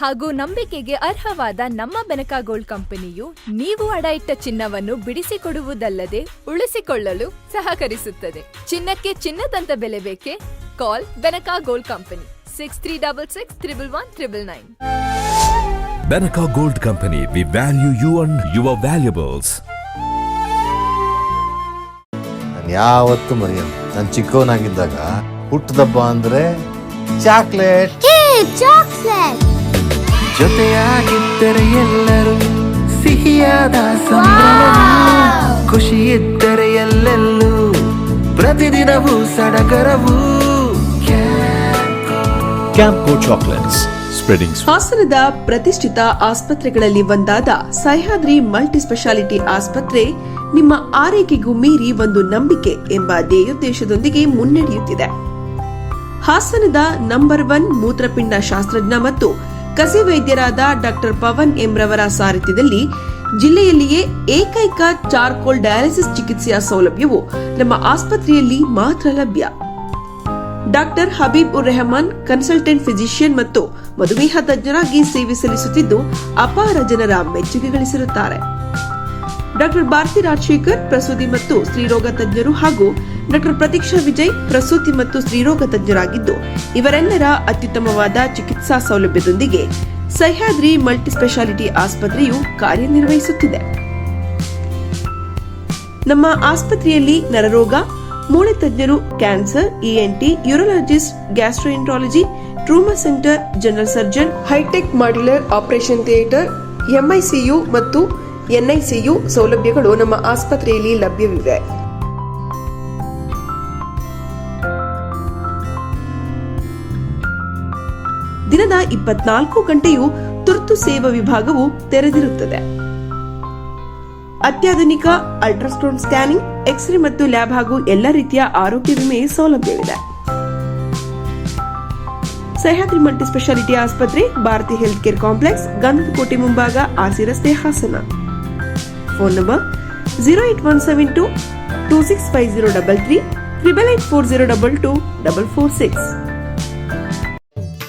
ಹಾಗೂ ನಂಬಿಕೆಗೆ ಅರ್ಹವಾದ ನಮ್ಮ ಬೆನಕ ಗೋಲ್ಡ್ ಕಂಪನಿಯು ನೀವು ಅಡ ಇಟ್ಟ ಚಿನ್ನವನ್ನು ಬಿಡಿಸಿಕೊಡುವುದಲ್ಲದೆ ಉಳಿಸಿಕೊಳ್ಳಲು ಸಹಕರಿಸುತ್ತದೆ. ಚಿನ್ನಕ್ಕೆ ಚಿನ್ನದಂತ ಬೆಲೆ ಬೇಕೆ? Call Benaka gold company six three double six triple one triple nine. Benaka gold company we value you and your valuables ನಾನು ಯಾವತ್ತೂ ಮರೆಯಲ್ಲ. ನಾನು ಚಿಕ್ಕವನಾಗಿದ್ದಾಗ ಹುಟ್ಟದಬ್ಬ ಅಂದ್ರೆ ಚಾಕ್ಲೇಟ್ ಜೊತೆಯಾಗಿದ್ದರೆ ಎಲ್ಲರೂ ಸಿಹಿಯಾದ ಖುಷಿ ಇದ್ದರೆ ಎಲ್ಲೆಲ್ಲೂ ಪ್ರತಿದಿನವೂ ಸಡಗರವು. ಕ್ಯಾಂಪೋ ಚಾಕ್ಲೇಟ್ಸ್ ಹಾಸನದ ಪ್ರತಿಷ್ಠಿತ ಆಸ್ಪತ್ರೆಗಳಲ್ಲಿ ಒಂದಾದ ಸಹ್ಯಾದ್ರಿ ಮಲ್ಟಿ ಸ್ಪೆಷಾಲಿಟಿ ಆಸ್ಪತ್ರೆ ನಿಮ್ಮ ಆರೈಕೆಗೂ ಮೀರಿ ಒಂದು ನಂಬಿಕೆ ಎಂಬ ಧ್ಯೇಯೋದ್ದೇಶದೊಂದಿಗೆ ಮುನ್ನಡೆಯುತ್ತಿದೆ. ಹಾಸನದ ನಂಬರ್ ಒನ್ ಮೂತ್ರಪಿಂಡ ಶಾಸ್ತ್ರಜ್ಞ ಮತ್ತು ಕಸಿ ವೈದ್ಯರಾದ ಡಾಕ್ಟರ್ ಪವನ್ ಎಂರವರ ಸಾರಥ್ಯದಲ್ಲಿ ಜಿಲ್ಲೆಯಲ್ಲಿಯೇ ಏಕೈಕ ಚಾರ್ಕೋಲ್ ಡಯಾಲಿಸಿಸ್ ಚಿಕಿತ್ಸೆಯ ಸೌಲಭ್ಯವು ನಮ್ಮ ಆಸ್ಪತ್ರೆಯಲ್ಲಿ ಮಾತ್ರ ಲಭ್ಯ. ಡಾಕ್ಟರ್ ಹಬೀಬ್ ಉರ್ ರೆಹಮಾನ್, ಕನ್ಸಲ್ಟೆಂಟ್ ಫಿಸಿಷಿಯನ್ ಮತ್ತು ಮಧುಮೇಹ ತಜ್ಞರಾಗಿ ಸೇವೆ ಸಲ್ಲಿಸುತ್ತಿದ್ದು ಅಪಾರ ಜನರ ಮೆಚ್ಚುಗೆ ಗಳಿಸಿರುತ್ತಾರೆ ಡಾಕ್ಟರ್ ಭಾರತಿ ರಾಜಶೇಖರ್, ಪ್ರಸೂತಿ ಮತ್ತು ಸ್ತ್ರೀರೋಗ ತಜ್ಞರು ಹಾಗೂ ಡಾಕ್ಟರ್ ಪ್ರತೀಕ್ಷಾ ವಿಜಯ್, ಪ್ರಸೂತಿ ಮತ್ತು ಸ್ತ್ರೀರೋಗ ತಜ್ಞರಾಗಿದ್ದು, ಇವರೆಲ್ಲರ ಅತ್ಯುತ್ತಮವಾದ ಚಿಕಿತ್ಸಾ ಸೌಲಭ್ಯದೊಂದಿಗೆ ಸಹ್ಯಾದ್ರಿ ಮಲ್ಟಿಸ್ಪೆಷಾಲಿಟಿ ಆಸ್ಪತ್ರೆಯು ಕಾರ್ಯನಿರ್ವಹಿಸುತ್ತಿದೆ. ನಮ್ಮ ಆಸ್ಪತ್ರೆಯಲ್ಲಿ ನರರೋಗ, ಮೂಳೆ ತಜ್ಞರು cancer ENT urologist, gastroenterology, trauma centre, general surgeon, high tech modular operation theatre MICU ಮತ್ತು ಎನ್ಐಸಿಯು ಸೌಲಭ್ಯಗಳು ನಮ್ಮ ಆಸ್ಪತ್ರೆಯಲ್ಲಿ ಲಭ್ಯವಿವೆ. ದಿನದ ಇಪ್ಪತ್ನಾಲ್ಕು ಗಂಟೆಯೂ ತುರ್ತು ಸೇವಾ ವಿಭಾಗವು ತೆರೆದಿರುತ್ತದೆ. ಅತ್ಯಾಧುನಿಕ ಅಲ್ಟ್ರಾಸೌಂಡ್ ಸ್ಕ್ಯಾನಿಂಗ್, ಎಕ್ಸ್ರೇ ಮತ್ತು ಲ್ಯಾಬ್ ಹಾಗೂ ಎಲ್ಲ ರೀತಿಯ ಆರೋಗ್ಯ ವಿಮೆ ಸೌಲಭ್ಯವಿದೆ. ಸಹ್ಯಾದ್ರಿ ಮಲ್ಟಿ ಸ್ಪೆಷಾಲಿಟಿ ಆಸ್ಪತ್ರೆ, ಭಾರತಿ ಹೆಲ್ತ್ ಕೇರ್ ಕಾಂಪ್ಲೆಕ್ಸ್ ಗಂಧದ ಕೋಟೆ ಮುಂಭಾಗ ಆರ್ಸಿ ರಸ್ತೆ Hassan. Phone number zero eight one seven two two six five zero double three triple eight four zero double two double four six.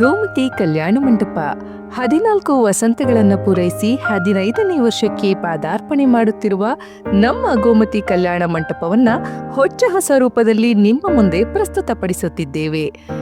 Gomathi ಕಲ್ಯಾಣ ಮಂಟಪ. ಹದಿನಾಲ್ಕು ವಸಂತಗಳನ್ನು ಪೂರೈಸಿ ಹದಿನೈದನೇ ವರ್ಷಕ್ಕೆ ಪಾದಾರ್ಪಣೆ ಮಾಡುತ್ತಿರುವ ನಮ್ಮ ಗೋಮತಿ ಕಲ್ಯಾಣ ಮಂಟಪವನ್ನ ಹೊಚ್ಚ ಹೊಸ ರೂಪದಲ್ಲಿ ನಿಮ್ಮ ಮುಂದೆ ಪ್ರಸ್ತುತಪಡಿಸುತ್ತಿದ್ದೇವೆ.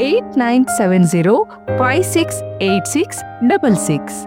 eight nine seven zero five six eight six double six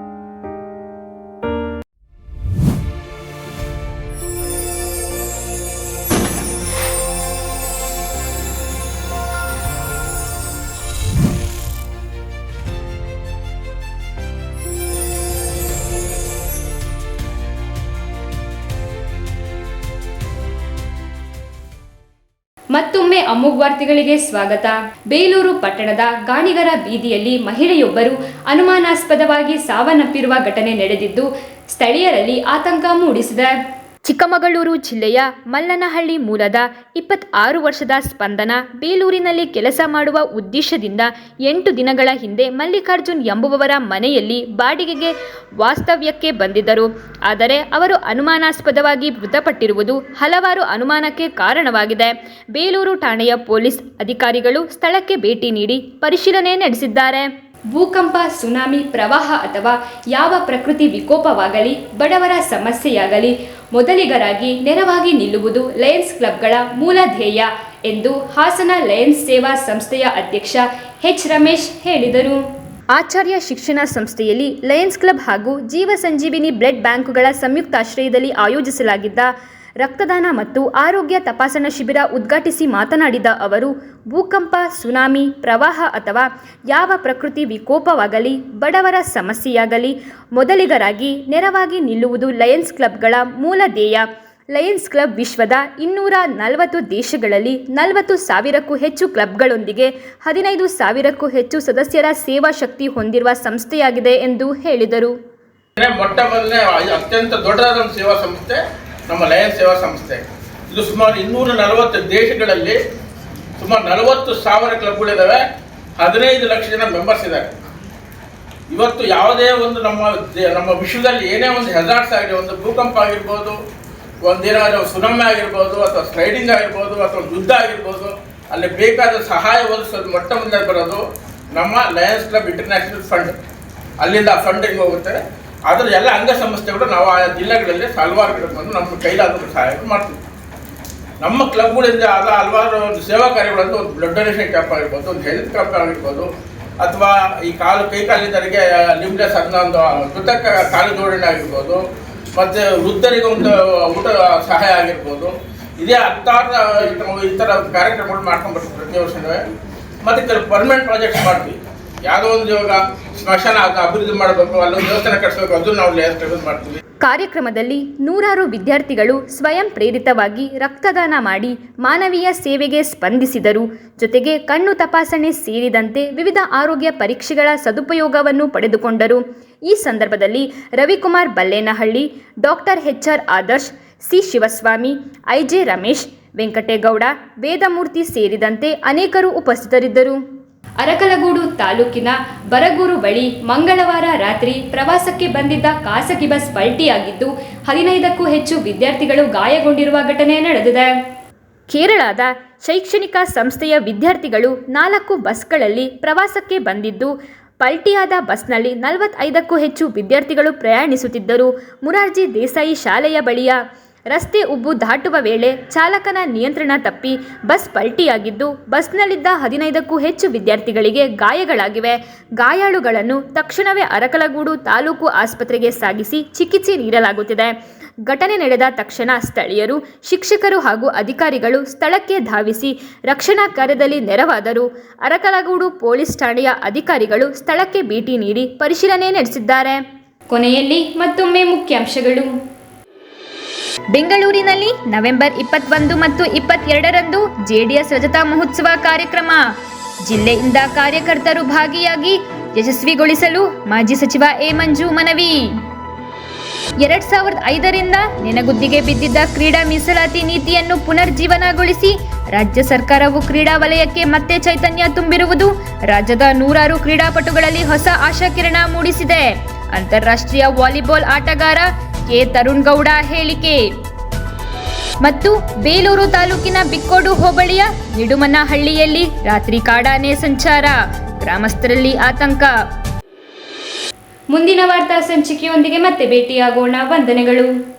Amogh ವಾರ್ತೆಗಳಿಗೆ ಸ್ವಾಗತ. ಬೇಲೂರು ಪಟ್ಟಣದ ಗಾಣಿಗರ ಬೀದಿಯಲ್ಲಿ ಮಹಿಳೆಯೊಬ್ಬರು ಅನುಮಾನಾಸ್ಪದವಾಗಿ ಸಾವನ್ನಪ್ಪಿರುವ ಘಟನೆ ನಡೆದಿದ್ದು, ಸ್ಥಳೀಯರಲ್ಲಿ ಆತಂಕ ಮೂಡಿಸಿದೆ. ಚಿಕ್ಕಮಗಳೂರು ಜಿಲ್ಲೆಯ ಮಲ್ಲನಹಳ್ಳಿ ಮೂಲದ ಇಪ್ಪತ್ತಾರು ವರ್ಷದ ಸ್ಪಂದನ ಬೇಲೂರಿನಲ್ಲಿ ಕೆಲಸ ಮಾಡುವ ಉದ್ದೇಶದಿಂದ ಎಂಟು ದಿನಗಳ ಹಿಂದೆ ಮಲ್ಲಿಕಾರ್ಜುನ್ ಎಂಬುವವರ ಮನೆಯಲ್ಲಿ ಬಾಡಿಗೆಗೆ ವಾಸ್ತವ್ಯಕ್ಕೆ ಬಂದಿದ್ದರು. ಆದರೆ ಅವರು ಅನುಮಾನಾಸ್ಪದವಾಗಿ ಮೃತಪಟ್ಟಿರುವುದು ಹಲವಾರು ಅನುಮಾನಕ್ಕೆ ಕಾರಣವಾಗಿದೆ. ಬೇಲೂರು ಠಾಣೆಯ ಪೊಲೀಸ್ ಅಧಿಕಾರಿಗಳು ಸ್ಥಳಕ್ಕೆ ಭೇಟಿ ನೀಡಿ ಪರಿಶೀಲನೆ ನಡೆಸಿದ್ದಾರೆ. ಭೂಕಂಪ, ಸುನಾಮಿ, ಪ್ರವಾಹ ಅಥವಾ ಯಾವ ಪ್ರಕೃತಿ ವಿಕೋಪವಾಗಲಿ, ಬಡವರ ಸಮಸ್ಯೆಯಾಗಲಿ, ಮೊದಲಿಗರಾಗಿ ನೆರವಾಗಿ ನಿಲ್ಲುವುದು ಲಯನ್ಸ್ ಕ್ಲಬ್ಗಳ ಮೂಲ ಧ್ಯೇಯ ಎಂದು ಹಾಸನ ಲಯನ್ಸ್ ಸೇವಾ ಸಂಸ್ಥೆಯ ಅಧ್ಯಕ್ಷ ಎಚ್ ರಮೇಶ್ ಹೇಳಿದರು. ಆಚಾರ್ಯ ಶಿಕ್ಷಣ ಸಂಸ್ಥೆಯಲ್ಲಿ ಲಯನ್ಸ್ ಕ್ಲಬ್ ಹಾಗೂ ಜೀವ ಸಂಜೀವಿನಿ ಬ್ಲಡ್ ಬ್ಯಾಂಕುಗಳ ಸಂಯುಕ್ತಾಶ್ರಯದಲ್ಲಿ ಆಯೋಜಿಸಲಾಗಿದ್ದ ರಕ್ತದಾನ ಮತ್ತು ಆರೋಗ್ಯ ತಪಾಸಣಾ ಶಿಬಿರ ಉದ್ಘಾಟಿಸಿ ಮಾತನಾಡಿದ ಅವರು, ಭೂಕಂಪ, ಸುನಾಮಿ, ಪ್ರವಾಹ ಅಥವಾ ಯಾವ ಪ್ರಕೃತಿ ವಿಕೋಪವಾಗಲಿ, ಬಡವರ ಸಮಸ್ಯೆಯಾಗಲಿ, ಮೊದಲಿಗರಾಗಿ ನೆರವಾಗಿ ನಿಲ್ಲುವುದು ಲಯನ್ಸ್ ಕ್ಲಬ್ಗಳ ಮೂಲ ಧ್ಯೇಯ. ಲಯನ್ಸ್ ಕ್ಲಬ್ ವಿಶ್ವದ ಇನ್ನೂರ ನಲವತ್ತು ದೇಶಗಳಲ್ಲಿ ನಲವತ್ತು ಸಾವಿರಕ್ಕೂ ಹೆಚ್ಚು ಕ್ಲಬ್ಗಳೊಂದಿಗೆ ಹದಿನೈದು ಸಾವಿರಕ್ಕೂ ಹೆಚ್ಚು ಸದಸ್ಯರ ಸೇವಾ ಶಕ್ತಿ ಹೊಂದಿರುವ ಸಂಸ್ಥೆಯಾಗಿದೆ ಎಂದು ಹೇಳಿದರು. ಮೊಟ್ಟ ಮೊದಲನೇ ಅತ್ಯಂತ ದೊಡ್ಡದಾದ ಸೇವಾ ಸಂಸ್ಥೆ ನಮ್ಮ ಲಯನ್ ಸೇವಾ ಸಂಸ್ಥೆ. ಇದು ಸುಮಾರು ಇನ್ನೂರ ನಲವತ್ತು ದೇಶಗಳಲ್ಲಿ ಸುಮಾರು ನಲವತ್ತು ಸಾವಿರ ಕ್ಲಬ್ಗಳಿದ್ದಾವೆ ಹದಿನೈದು ಲಕ್ಷ ಜನ ಮೆಂಬರ್ಸ್ ಇದ್ದಾರೆ. ಇವತ್ತು ಯಾವುದೇ ಒಂದು ನಮ್ಮ ನಮ್ಮ ವಿಶ್ವದಲ್ಲಿ ಏನೇ ಒಂದು ಹೆಸಾರ್ಟ್ಸ್ ಆಗಿದೆ, ಒಂದು ಭೂಕಂಪ ಆಗಿರ್ಬೋದು, ಒಂದೇನಾದರೂ ಸುನಾಮಿ ಆಗಿರ್ಬೋದು, ಅಥವಾ ಸ್ಲೈಡಿಂಗ್ ಆಗಿರ್ಬೋದು, ಅಥವಾ ಯುದ್ಧ ಆಗಿರ್ಬೋದು, ಅಲ್ಲಿ ಬೇಕಾದ ಸಹಾಯ ಒದಗಿಸೋದು ಮೊಟ್ಟ ಮೊದಲೇ ಬರೋದು ನಮ್ಮ ಲಯನ್ಸ್ ಕ್ಲಬ್ ಇಂಟರ್ನ್ಯಾಷನಲ್ ಫಂಡ್. ಅಲ್ಲಿಂದ ಆ ಫಂಡಿಗೆ ಹೋಗುತ್ತೆ. ಅದರ ಎಲ್ಲ ಅಂಗಸಂಸ್ಥೆಗಳು ನಾವು ಆಯಾ ಜಿಲ್ಲೆಗಳಲ್ಲಿ ಹಲವಾರು ಬಂದು ನಮ್ಮ ಕೈಲಾದ ಸಹಾಯ ಮಾಡ್ತೀವಿ. ನಮ್ಮ ಕ್ಲಬ್ಗಳಿಂದ ಆದ ಹಲವಾರು ಒಂದು ಸೇವಾ ಕಾರ್ಯಗಳಂತೂ ಒಂದು ಬ್ಲಡ್ ಡೊನೇಷನ್ ಕ್ಯಾಂಪ್ ಆಗಿರ್ಬೋದು, ಒಂದು ಹೆಲ್ತ್ ಕ್ಯಾಂಪ್ ಆಗಿರ್ಬೋದು, ಅಥವಾ ಈ ಕಾಲು, ಕೈ ಕಾಲಿದ್ದರಿಗೆ ಲಿಮ್ಲೆಸ್ ಅದನ್ನ ಒಂದು ಕೃತಕ ಕಾಲು ಜೋಡಣೆ ಆಗಿರ್ಬೋದು, ಮತ್ತು ವೃದ್ಧರಿಗೆ ಒಂದು ಊಟ ಸಹಾಯ ಆಗಿರ್ಬೋದು. ಇದೇ ಹತ್ತಾರು ಈ ಥರ ಕಾರ್ಯಕ್ರಮಗಳು ಮಾಡ್ಕೊಂಡು ಬರ್ತೀವಿ ಪ್ರತಿ ವರ್ಷವೇ ಮತ್ತು ಕೆಲವು ಪರ್ಮನೆಂಟ್ ಪ್ರಾಜೆಕ್ಟ್ಸ್ ಮಾಡ್ತೀವಿ. ಯಾವುದೋ ಒಂದು ಸ್ಮಶಾನ ಮಾಡಬೇಕು, ಅಲ್ಲೊಂದು ದೇವಸ್ಥಾನ ಕಟ್ಟಿಸಬೇಕು ಅದು ನಾವು ಮಾಡ್ತೀವಿ. ಕಾರ್ಯಕ್ರಮದಲ್ಲಿ ನೂರಾರು ವಿದ್ಯಾರ್ಥಿಗಳು ಸ್ವಯಂ ಪ್ರೇರಿತವಾಗಿ ರಕ್ತದಾನ ಮಾಡಿ ಮಾನವೀಯ ಸೇವೆಗೆ ಸ್ಪಂದಿಸಿದರು. ಜೊತೆಗೆ ಕಣ್ಣು ತಪಾಸಣೆ ಸೇರಿದಂತೆ ವಿವಿಧ ಆರೋಗ್ಯ ಪರೀಕ್ಷೆಗಳ ಸದುಪಯೋಗವನ್ನು ಪಡೆದುಕೊಂಡರು. ಈ ಸಂದರ್ಭದಲ್ಲಿ Ravikumar Ballenahalli, doctor H R Adarsh, C Shivaswamy IJ Ramesh, Venkategowda, Vedamurthy ಸೇರಿದಂತೆ ಅನೇಕರು ಉಪಸ್ಥಿತರಿದ್ದರು. ಅರಕಲಗೂಡು ತಾಲೂಕಿನ ಬರಗೂರು ಬಳಿ ಮಂಗಳವಾರ ರಾತ್ರಿ ಪ್ರವಾಸಕ್ಕೆ ಬಂದಿದ್ದ ಖಾಸಗಿ ಬಸ್ ಪಲ್ಟಿಯಾಗಿದ್ದು, ಹದಿನೈದಕ್ಕೂ ಹೆಚ್ಚು ವಿದ್ಯಾರ್ಥಿಗಳು ಗಾಯಗೊಂಡಿರುವ ಘಟನೆ ನಡೆದಿದೆ. ಕೇರಳದ ಶೈಕ್ಷಣಿಕ ಸಂಸ್ಥೆಯ ವಿದ್ಯಾರ್ಥಿಗಳು ನಾಲ್ಕು ಬಸ್ಗಳಲ್ಲಿ ಪ್ರವಾಸಕ್ಕೆ ಬಂದಿದ್ದು, ಪಲ್ಟಿಯಾದ ಬಸ್ನಲ್ಲಿ ನಲವತ್ತೈದಕ್ಕೂ ಹೆಚ್ಚು ವಿದ್ಯಾರ್ಥಿಗಳು ಪ್ರಯಾಣಿಸುತ್ತಿದ್ದರು. ಮುರಾರ್ಜಿ ದೇಸಾಯಿ ಶಾಲೆಯ ಬಳಿಯ ರಸ್ತೆ ಉಬ್ಬು ದಾಟುವ ವೇಳೆ ಚಾಲಕನ ನಿಯಂತ್ರಣ ತಪ್ಪಿ ಬಸ್ ಪಲ್ಟಿಯಾಗಿದ್ದು ಬಸ್ನಲ್ಲಿದ್ದ ಹದಿನೈದಕ್ಕೂ ಹೆಚ್ಚು ವಿದ್ಯಾರ್ಥಿಗಳಿಗೆ ಗಾಯಗಳಾಗಿವೆ. ಗಾಯಾಳುಗಳನ್ನು ತಕ್ಷಣವೇ ಅರಕಲಗೂಡು ತಾಲೂಕು ಆಸ್ಪತ್ರೆಗೆ ಸಾಗಿಸಿ ಚಿಕಿತ್ಸೆ ನೀಡಲಾಗುತ್ತಿದೆ. ಘಟನೆ ನಡೆದ ತಕ್ಷಣ ಸ್ಥಳೀಯರು, ಶಿಕ್ಷಕರು ಹಾಗೂ ಅಧಿಕಾರಿಗಳು ಸ್ಥಳಕ್ಕೆ ಧಾವಿಸಿ ರಕ್ಷಣಾ ಕಾರ್ಯದಲ್ಲಿ ನೆರವಾದರು. ಅರಕಲಗೂಡು ಪೊಲೀಸ್ ಠಾಣೆಯ ಅಧಿಕಾರಿಗಳು ಸ್ಥಳಕ್ಕೆ ಭೇಟಿ ನೀಡಿ ಪರಿಶೀಲನೆ ನಡೆಸಿದ್ದಾರೆ. ಕೊನೆಯಲ್ಲಿ ಮತ್ತೊಮ್ಮೆ ಮುಖ್ಯಾಂಶಗಳು. ಬೆಂಗಳೂರಿನಲ್ಲಿ ನವೆಂಬರ್ ಇಪ್ಪತ್ತೊಂದು ಮತ್ತು ಇಪ್ಪತ್ತೆರಡರಂದು ಜೆಡಿಎಸ್ ರಜತಾ ಮಹೋತ್ಸವ ಕಾರ್ಯಕ್ರಮ. ಜಿಲ್ಲೆಯಿಂದ ಕಾರ್ಯಕರ್ತರು ಭಾಗಿಯಾಗಿ ಯಶಸ್ವಿಗೊಳಿಸಲು ಮಾಜಿ ಸಚಿವ ಎ ಮಂಜು ಮನವಿ. ಎರಡ್ ಸಾವಿರದ ಐದರಿಂದ ನೆನಗುದ್ದಿಗೆ ಬಿದ್ದಿದ್ದ ಕ್ರೀಡಾ ಮೀಸಲಾತಿ ನೀತಿಯನ್ನು ಪುನರ್ಜೀವನಗೊಳಿಸಿ ರಾಜ್ಯ ಸರ್ಕಾರವು ಕ್ರೀಡಾ ವಲಯಕ್ಕೆ ಮತ್ತೆ ಚೈತನ್ಯ ತುಂಬಿರುವುದು ರಾಜ್ಯದ ನೂರಾರು ಕ್ರೀಡಾಪಟುಗಳಲ್ಲಿ ಹೊಸ ಆಶಾಕಿರಣ ಮೂಡಿಸಿದೆ. ಅಂತಾರಾಷ್ಟ್ರೀಯ ವಾಲಿಬಾಲ್ ಆಟಗಾರ ಕೆ ತರುಣ್ ಗೌಡ ಹೇಳಿಕೆ. ಮತ್ತು ಬೇಲೂರು ತಾಲೂಕಿನ ಬಿಕ್ಕೋಡು ಹೋಬಳಿಯ ನಿಡುಮನಹಳ್ಳಿಯಲ್ಲಿ ರಾತ್ರಿ ಕಾಡಾನೆ ಸಂಚಾರ, ಗ್ರಾಮಸ್ಥರಲ್ಲಿ ಆತಂಕ. ಮುಂದಿನ ವಾರ್ತಾ ಸಂಚಿಕೆಯೊಂದಿಗೆ ಮತ್ತೆ ಭೇಟಿಯಾಗೋಣ. ವಂದನೆಗಳು.